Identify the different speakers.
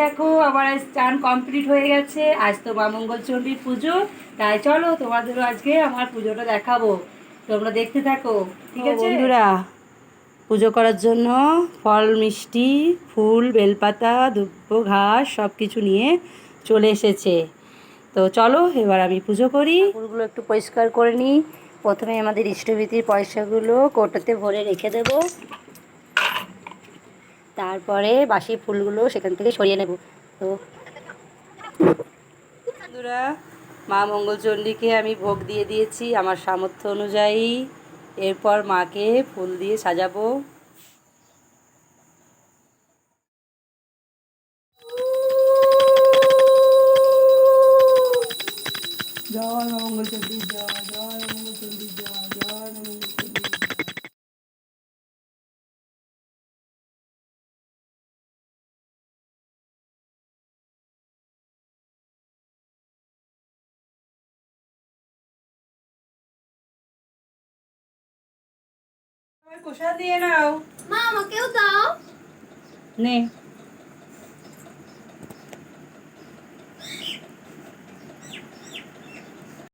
Speaker 1: দেখো আমার আজ চান কমপ্লিট হয়ে গেছে। আজ তো মা মঙ্গলচণ্ডীর পুজো। তাই চলো তোমাদেরও আজকে আমার পুজোটা দেখাবো। তোমরা দেখতে থাকো ঠিক আছে? বন্ধুরা পুজো করার জন্য ফল মিষ্টি ফুল বেলপাতা দুব্ব ঘাস সব কিছু নিয়ে চলে এসেছে। তো চলো এবার আমি পুজো করি। ফুলগুলো একটু পরিষ্কার করে নিই। প্রথমে আমাদের ইষ্টভীতির পয়সাগুলো কোটাতে ভরে রেখে দেব। তারপরে বাসি ফুলগুলো সেখান থেকে সরিয়ে নেব। তো বন্ধুরা মা মঙ্গলচণ্ডীকে আমি ভোগ দিয়ে দিয়েছি আমার সামর্থ্য অনুযায়ী। এরপর মাকে ফুল দিয়ে সাজাবো। জয় মা মঙ্গলচণ্ডী জয় জয় মা মঙ্গলচণ্ডী জয়। প্রসাদ দিয়ে নাও।
Speaker 2: মা আমাকেও দাও।
Speaker 1: নে।